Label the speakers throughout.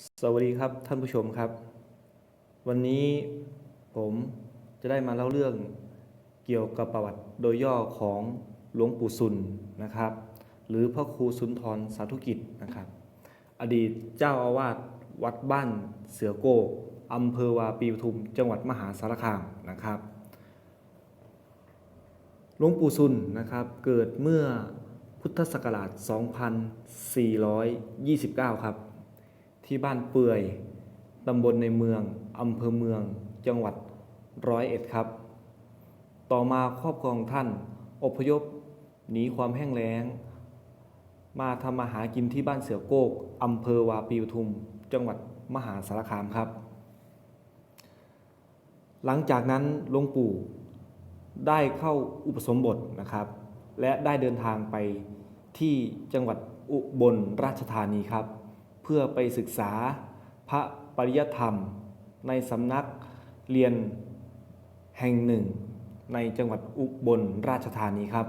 Speaker 1: สวัสดีครับท่านผู้ชมครับ วันนี้ผมจะได้มาเล่าเรื่องเกี่ยวกับประวัติโดยย่อของหลวงปู่สุนนะครับ หรือพระครูสุนทรสาธุกิจนะครับ อดีตเจ้าอาวาสวัดบ้านเสือโกอำเภอวาปีปทุม จังหวัดมหาสารคามนะครับหลวงปู่ซุนนะครับเกิดเมื่อพุทธศักราช 2429 ครับ ที่บ้านเปื่อยตำบลในเมืองอำเภอเมือง จังหวัดร้อยเอ็ดครับ ต่อมาครอบครองท่าน อพยพหนีความแห้งแล้ง มาทำมาหากินที่บ้านเสือโกกอำเภอวาปีปทุม จังหวัดมหาสารคามครับ หลังจากนั้นหลวงปู่ได้เข้าอุปสมบทนะครับ และได้เดินทางไปที่จังหวัดอุบลราชธานีครับ พื่อไปศึกษาพระปริยธรรม ในสำนักเรียนแห่งหนึ่ง ในจังหวัดอุบลราชธานีครับ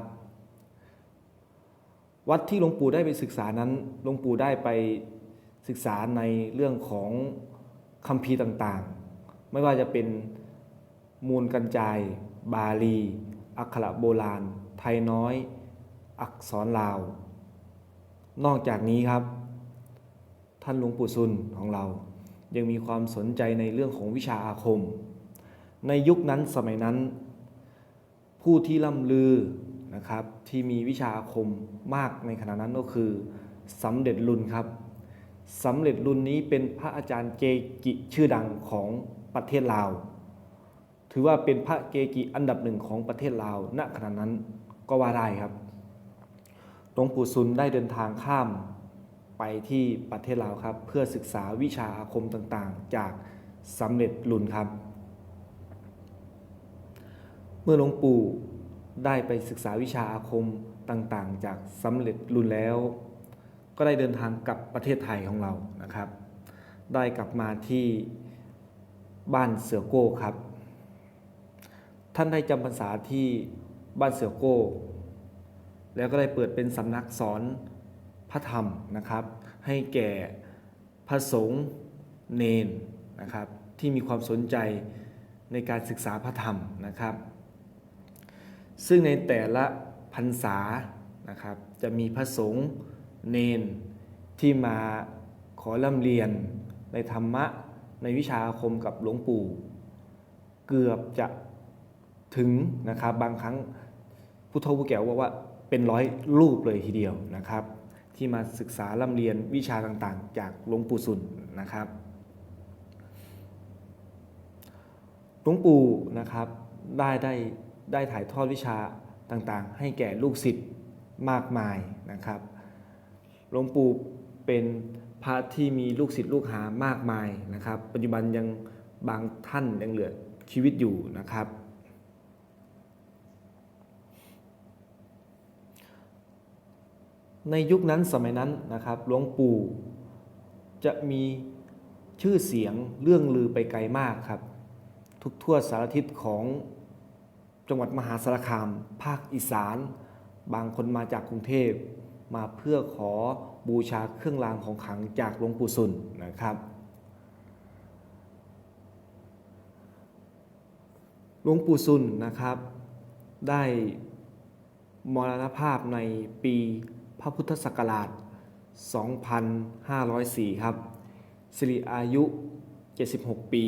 Speaker 1: วัดที่หลวงปู่ได้ไปศึกษานั้นหลวงปู่ได้ไปศึกษาในเรื่องของคัมภีร์ต่างๆ ไม่ว่าจะเป็นมูลกันจาย บาลี อักขระโบราณ ไทยน้อย อักษรลาว นอกจากนี้ครับ ท่านหลวงปู่ซุนของเรา ยังมีความสนใจในเรื่องของวิชาอาคม ในยุคนั้นสมัยนั้น ผู้ที่ล่ำลือนะครับที่มีวิชาอาคมมากในขณะนั้นก็คือสำเร็จลุนครับสำเร็จลุนนี้เป็นพระอาจารย์เกกิชื่อดังของประเทศลาว ถือว่าเป็นพระเกกิอันดับหนึ่งของประเทศลาว ณขณะนั้นก็ว่าได้ครับ หลวงปู่ซุนได้เดินทางข้าม ไปที่ประเทศลาวครับ เพื่อศึกษาวิชาอาคมต่างๆ จากสำเร็จลุนครับ เมื่อหลวงปู่ได้ไปศึกษาวิชาอาคมต่างๆ จากสำเร็จลุนแล้ว ก็ได้เดินทางกลับประเทศไทยของเรานะครับ ได้กลับมาที่บ้านเสือโก้ครับ ท่านได้จำพรรษาที่บ้านเสือโก้ แล้วก็ได้เปิดเป็นสำนักสอน พระธรรมนะครับ ให้แก่พระสงฆ์เนนนะครับที่มีความสนใจในการศึกษาพระธรรมนะครับ ซึ่งในแต่ละพรรษานะครับจะมีพระสงฆ์เนนที่มาขอร่ำเรียนในธรรมะในวิชาอาคมกับหลวงปู่ เกือบจะถึงนะครับบางครั้งผู้เฒ่าผู้แก่บอกว่าเป็นร้อยรูปเลยทีเดียวนะครับ ที่มาศึกษาร่ำเรียนวิชาต่างๆ จากหลวงปู่สุนนะครับหลวงปู่นะครับได้ได้ได้ถ่ายทอดวิชาต่างๆ ให้แก่ลูกศิษย์มากมายนะครับหลวงปู่เป็นพระที่มีลูกศิษย์ลูกหามากมายนะครับ ปัจจุบันยังบางท่านยังเหลือชีวิตอยู่นะครับ ในยุคนั้นสมัยนั้นนะครับหลวงปู่จะมีชื่อเสียงเรื่องลือไปไกลมากครับ ทุกทั่วสารทิศของจังหวัดมหาสารคาม ภาคอีสาน บางคนมาจากกรุงเทพ มาเพื่อขอบูชาเครื่องรางของขลังจากหลวงปู่สุนนะครับหลวงปู่ซุนนะครับ ได้มรณภาพในปี พระพุทธศักราช 2504 ครับ สิริอายุ 76 ปี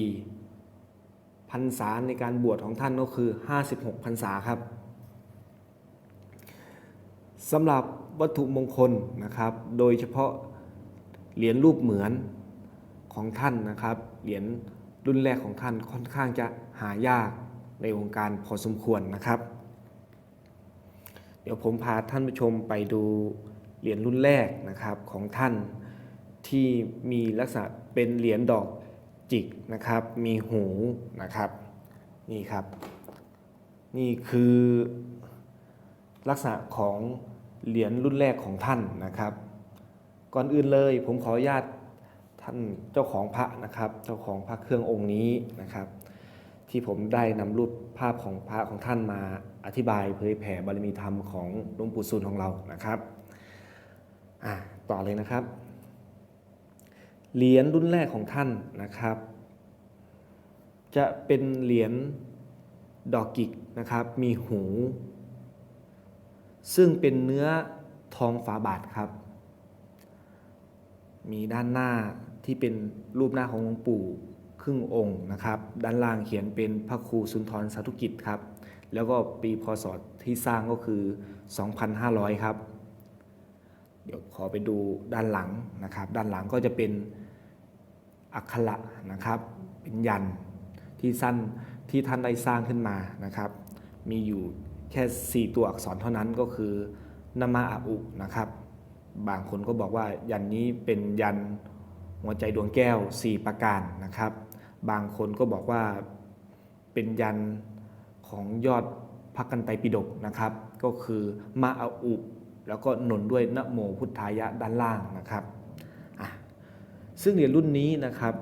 Speaker 1: พรรษาในการบวชของท่านก็คือ 56 พรรษาครับสำหรับวัตถุมงคลนะครับ โดยเฉพาะเหรียญรูปเหมือนของท่านนะครับ เหรียญรุ่นแรกของท่านค่อนข้างจะหายากในวงการพอสมควรนะครับ เดี๋ยวผมพาท่านผู้ชมไปดูเหรียญรุ่นแรกนะครับของท่านที่มีลักษณะเป็นเหรียญดอกจิกนะครับ มีหูนะครับนี่ครับ นี่คือลักษณะของเหรียญรุ่นแรกของท่านนะครับ ก่อนอื่นเลยผมขออนุญาตท่านเจ้าของพระนะครับ เจ้าของพระเครื่ององค์นี้นะครับ ที่ผมได้นำรูปภาพของพระของท่านมา อธิบายเผยแผ่บารมีธรรมของหลวงปู่ซูลของเรานะครับอะต่อเลยนะครับ เหรียญรุ่นแรกของท่านนะครับ จะเป็นเหรียญดอกกิกนะครับ มีหู ซึ่งเป็นเนื้อทองฝาบาทครับ มีด้านหน้าที่เป็นรูปหน้าของหลวงปู่ครึ่งองค์นะครับ ด้านล่างเขียนเป็นพระครูสุนทรสาธุกิจครับ แล้วก็ปีพศที่สร้างก็คือ 2,500 ครับ เดี๋ยวขอไปดูด้านหลังนะครับ ด้านหลังก็จะเป็นอักขระนะครับ เป็นยันที่สั้นที่ท่านได้สร้างขึ้นมานะครับ มีอยู่แค่ 4 ตัวอักษรเท่านั้นก็คือนมาอาอุนะครับ บางคนก็บอกว่ายันนี้เป็นยันหัวใจดวงแก้ว 4 ประการนะครับ บางคนก็บอกว่าเป็นยัน ของยอดพระกันไตปิฎกนะครับ ก็คือมาอาอุแล้วก็หนุนด้วยนโมพุทธายะด้านล่างนะครับซึ่งเหรียญรุ่นนี้นะครับ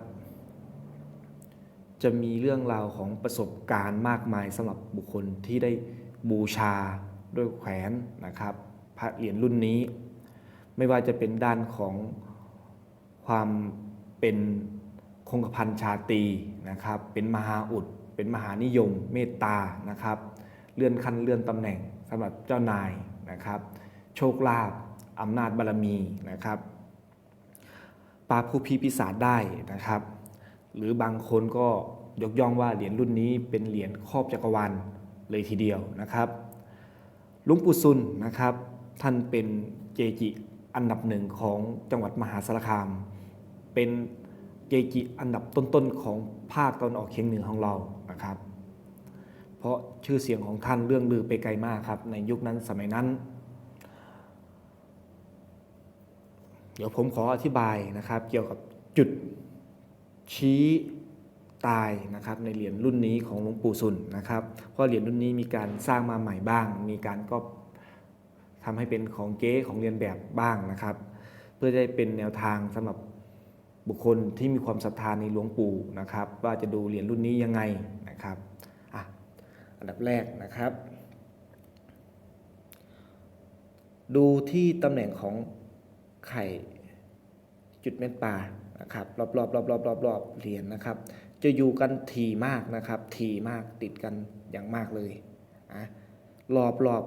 Speaker 1: จะมีเรื่องราวของประสบการณ์มากมายสำหรับบุคคลที่ได้บูชาด้วยแขวนนะครับ พระเหรียญรุ่นนี้ ไม่ว่าจะเป็นด้านของความเป็นคงกระพันชาตีนะครับ เป็นมหาอุด เป็นมหานิยมเมตตานะครับ เลื่อนขั้นเลื่อนตำแหน่งสำหรับเจ้านายนะครับ โชคลาภอำนาจบารมีนะครับปราบผู้พีปีศาจได้นะครับ หรือบางคนก็ยกย่องว่าเหรียญรุ่นนี้เป็นเหรียญครอบจักรวาลเลยทีเดียวนะครับลวงปู่ซุนนะครับ ท่านเป็นเจจิอันดับหนึ่งของจังหวัดมหาสารคาม เป็น เกจิอันดับต้นๆของภาคตะวันออกเฉียงเหนือของเรานะครับ เพราะชื่อเสียงของท่านเรื่องลือไปไกลมากครับ ในยุคนั้นสมัยนั้น เดี๋ยวผมขออธิบายนะครับ เกี่ยวกับจุดชี้ตายนะครับในเหรียญรุ่นนี้ของหลวงปู่สุนนะครับ เพราะเหรียญรุ่นนี้มีการสร้างมาใหม่บ้าง มีการก็ทำให้เป็นของเก๊ของเรียนแบบบ้างนะครับ เพื่อได้เป็นแนวทางสำหรับ บุคคลที่มีความศรัทธาในหลวงปู่นะครับ ว่าจะดูเหรียญรุ่นนี้ยังไงนะครับอะอันดับแรกนะครับ ดูที่ตำแหน่งของไข่จุดเม็ดปลานะครับรอบๆรอบๆรอบๆรอบๆเหรียญนะครับ จะอยู่กันถี่มากนะครับ ถี่มากติดกันอย่างมากเลยนะรอบรอบ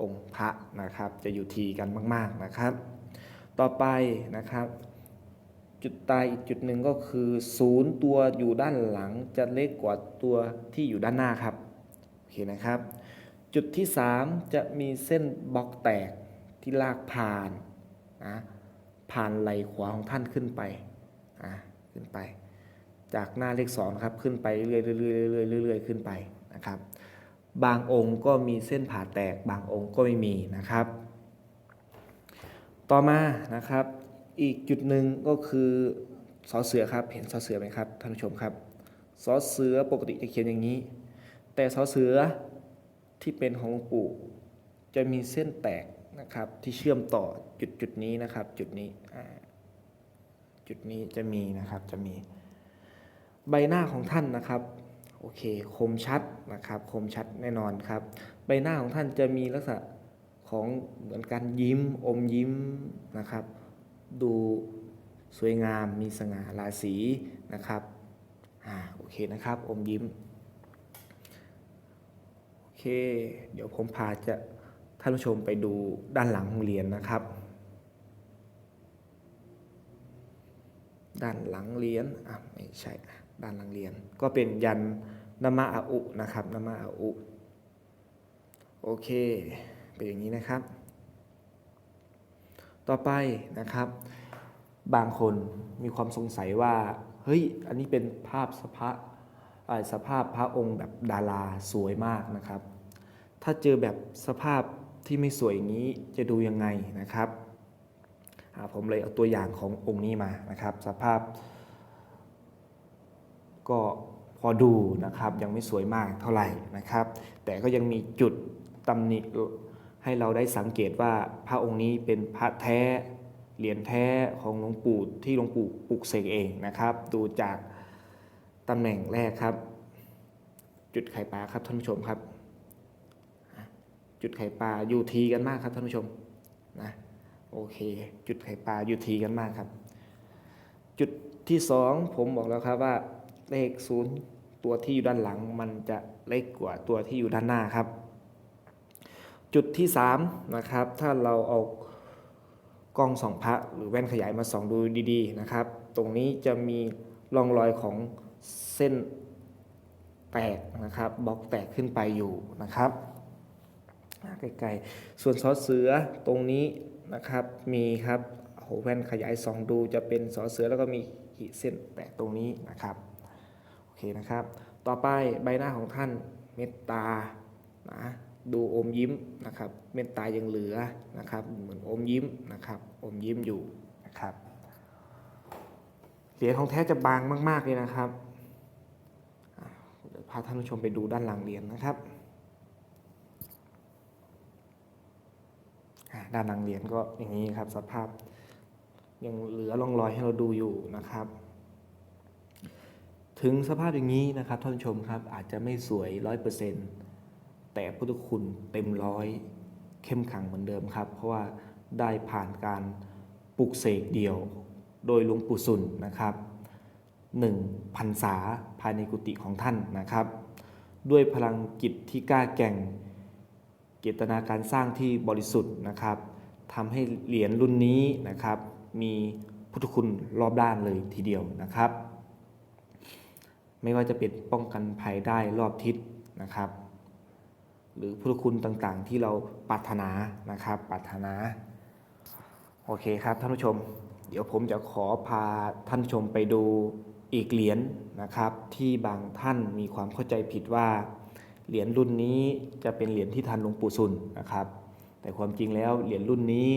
Speaker 1: องค์พระนะครับ จะอยู่ทีกันมาก ๆนะครับ ต่อไปนะครับ จุดตายอีกจุดหนึ่งก็คือศูนย์ตัวอยู่ด้านหลังจะเล็กกว่าตัวที่อยู่ด้านหน้าครับโอเคนะครับ จุดที่ 3 จะมีเส้นบล็อกแตกที่ลากผ่านนะผ่านไหลขวาของท่านขึ้นไปอะขึ้นไป จากหน้าเลขสองครับขึ้นไปเรื่อยๆเรื่อยๆเรื่อยๆขึ้นไปนะครับ บางองค์ก็มีเส้นผ่าแตกบางองค์ก็ไม่มีนะครับ ต่อมานะครับ อีกจุดหนึ่งก็คือสอเสือครับ เห็นสอเสือไหมครับท่านผู้ชมครับสอเสือปกติจะเขียนอย่างนี้ แต่สอเสือที่เป็นของหลวงปู่จะมีเส้นแตกนะครับที่เชื่อมต่อจุดจุดนี้นะครับ จุดนี้จุดนี้จะมีนะครับจะมีใบหน้าของท่านนะครับโอเคคมชัดนะครับ คมชัดแน่นอนครับ ใบหน้าของท่านจะมีลักษณะของเหมือนการยิ้มอมยิ้มนะครับ ดูสวยงามมีสง่าราศีนะครับอ่าโอเคนะครับอมยิ้มโอเค เดี๋ยวผมพาจะท่านผู้ชมไปดูด้านหลังของเหรียญนะครับ ด้านหลังเหรียญอะไม่ใช่ด้านหลังเหรียญก็เป็นยันนามาอาอุนะครับนามาอาอุโอเค เป็นอย่างนี้นะครับ ต่อไปนะครับ บางคนมีความสงสัยว่า เฮ้ย อันนี้เป็นภาพสภาพสภาพพระองค์แบบดาราสวยมากนะครับ ถ้าเจอแบบสภาพที่ไม่สวยอย่างนี้จะดูยังไงนะครับผมเลยเอาตัวอย่างขององค์นี้มานะครับ สภาพ ก็พอดูนะครับยังไม่สวยมากเท่าไหร่นะครับ แต่ก็ยังมีจุดตำหนิ ให้เราได้สังเกตว่าพระองค์นี้เป็นพระแท้เหรียญแท้ของหลวงปู่ที่หลวงปู่ปลุกเสกเองนะครับ ดูจากตำแหน่งแรกครับ จุดไข่ปลาครับท่านผู้ชมครับ จุดไข่ปลาอยู่ทีกันมากครับท่านผู้ชมนะโอเค จุดไข่ปลาอยู่ทีกันมากครับ จุดที่สองผมบอกแล้วครับว่าเลขศูนย์ตัวที่อยู่ด้านหลังมันจะเล็กกว่าตัวที่อยู่ด้านหน้าครับ จุดที่สามนะครับถ้าเราเอากล้องส่องพระหรือแว่นขยายมาส่องดูดีๆนะครับ ตรงนี้จะมีร่องรอยของเส้นแตกนะครับบล็อกแตกขึ้นไปอยู่นะครับอ่าใกลๆส่วนซอเสือตรงนี้นะครับมีครับโหแว่นขยายส่องดูจะเป็นสอเสือแล้วก็มีขีดเส้นแตกตรงนี้นะครับโอเคนะครับ ต่อไปใบหน้าของท่านเมตตานะ ดูอมยิ้มนะครับเมตตายังเหลือนะครับ เหมือนอมยิ้มนะครับ อมยิ้มอยู่นะครับ เหรียญของแท้จะบางมาก ๆ เลยนะครับเดี๋ยวพาท่านผู้ชมไปดูด้านหลังเหรียญนะครับด้านหลังเหรียญก็อย่างนี้ครับสภาพยังเหลือร่องรอยให้เราดูอยู่นะครับ ถึงสภาพอย่างนี้นะครับท่านผู้ชมครับอาจจะไม่สวยร้อยเปอร์เซ็นต์ แต่พุทธคุณเต็มร้อยเข้มขังเหมือนเดิมครับ เพราะว่าได้ผ่านการปลุกเสกเดี่ยว โดยหลวงปู่สุนนะครับหนึ่งพรรษาภายในกุฏิของท่านนะครับ ด้วยพลังจิตที่กล้าแก่ง เจตนาการสร้างที่บริสุทธิ์นะครับทำให้เหรียญรุ่นนี้นะครับ มีพุทธคุณรอบด้านเลยทีเดียวนะครับ ไม่ว่าจะเป็นป้องกันภัยได้รอบทิศนะครับ หรือพุทธคุณต่างๆ ที่เราปรารถนานะครับปรารถนา โอเคครับท่านผู้ชม เดี๋ยวผมจะขอพาท่านผู้ชมไปดูอีกเหรียญนะครับ ที่บางท่านมีความเข้าใจผิดว่าเหรียญรุ่นนี้จะเป็นเหรียญที่ทันหลวงปู่ซุนนะครับ แต่ความจริงแล้วเหรียญรุ่นนี้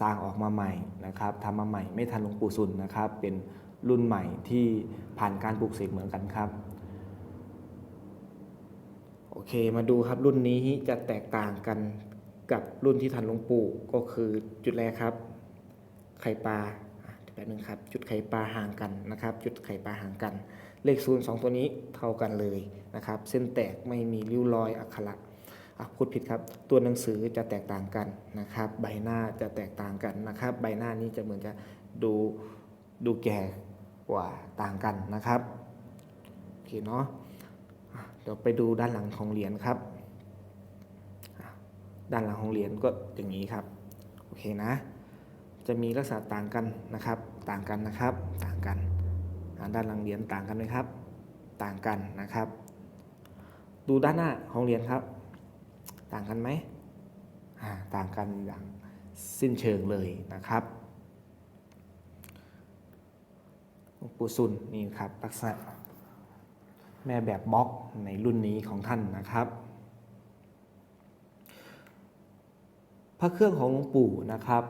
Speaker 1: สร้างออกมาใหม่นะครับทำมาใหม่ไม่ทันหลวงปู่ซุนนะครับ เป็นรุ่นใหม่ที่ผ่านการปลูกเสกเหมือนกันครับ โอเคมาดูครับรุ่นนี้จะแตกต่างกันกับรุ่นที่ทันหลวงปู่ก็คือจุดแรกครับ ไข่ปลาอะเดี๋ยวแป๊บนึงครับ จุดไข่ปลาห่างกันนะครับ จุดไข่ปลาห่างกัน เลขศูนย์สองตัวนี้เท่ากันเลยนะครับ เส้นแตกไม่มีริ้วรอยอักขระอะพูดผิดครับ ตัวหนังสือจะแตกต่างกันนะครับ ใบหน้าจะแตกต่างกันนะครับ ใบหน้านี้จะเหมือนจะดูดูแก่กว่าต่างกันนะครับโอเคเนาะ เดี๋ยวไปดูด้านหลังของเหรียญครับ ด้านหลังของเหรียญก็อย่างนี้ครับ โอเคนะ จะมีลักษณะต่างกันนะครับ ต่างกันนะครับ ต่างกัน ด้านหลังเหรียญต่างกันไหมครับ ต่างกันนะครับ ดูด้านหน้าของเหรียญครับ ต่างกันไหมต่างกันอย่างสิ้นเชิงเลยนะครับปูซุนนี่ครับลักษณะ แม่แบบบล็อกในรุ่นนี้ของท่านนะครับ พระเครื่องของหลวงปู่นะครับ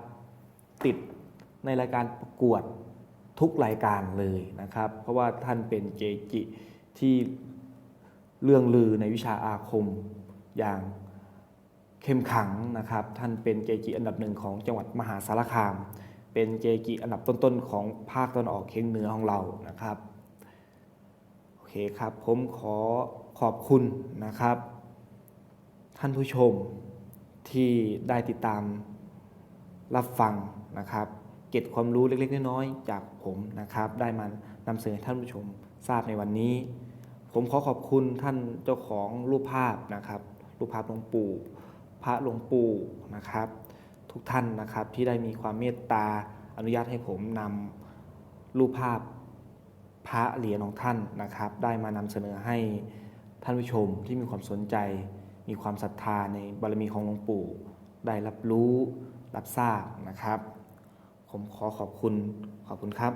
Speaker 1: ติดในรายการประกวดทุกรายการเลยนะครับ เพราะว่าท่านเป็นเจจิที่เรื่องลือในวิชาอาคมอย่างเข้มขังนะครับ ท่านเป็นเจจิอันดับหนึ่งของจังหวัดมหาสารคาม เป็นเจจิอันดับต้นๆของภาคตะวันออกเฉียงเหนือของเรานะครับ เคครับผมขอขอบคุณนะครับ ท่านผู้ชมที่ได้ติดตามรับฟังนะครับ เก็บความรู้เล็กๆน้อยๆจากผมนะครับ ได้มานำเสนอให้ท่านผู้ชมทราบในวันนี้ ผมขอขอบคุณท่านเจ้าของรูปภาพนะครับ รูปภาพหลวงปู่พระหลวงปู่นะครับ ทุกท่านนะครับที่ได้มีความเมตตาอนุญาตให้ผมนำรูปภาพ พระเหรียญของท่านนะครับ ได้มานำเสนอให้ท่านผู้ชมที่มีความสนใจ มีความศรัทธาในบารมีของหลวงปู่ ได้รับรู้รับทราบนะครับ ผมขอขอบคุณขอบคุณครับ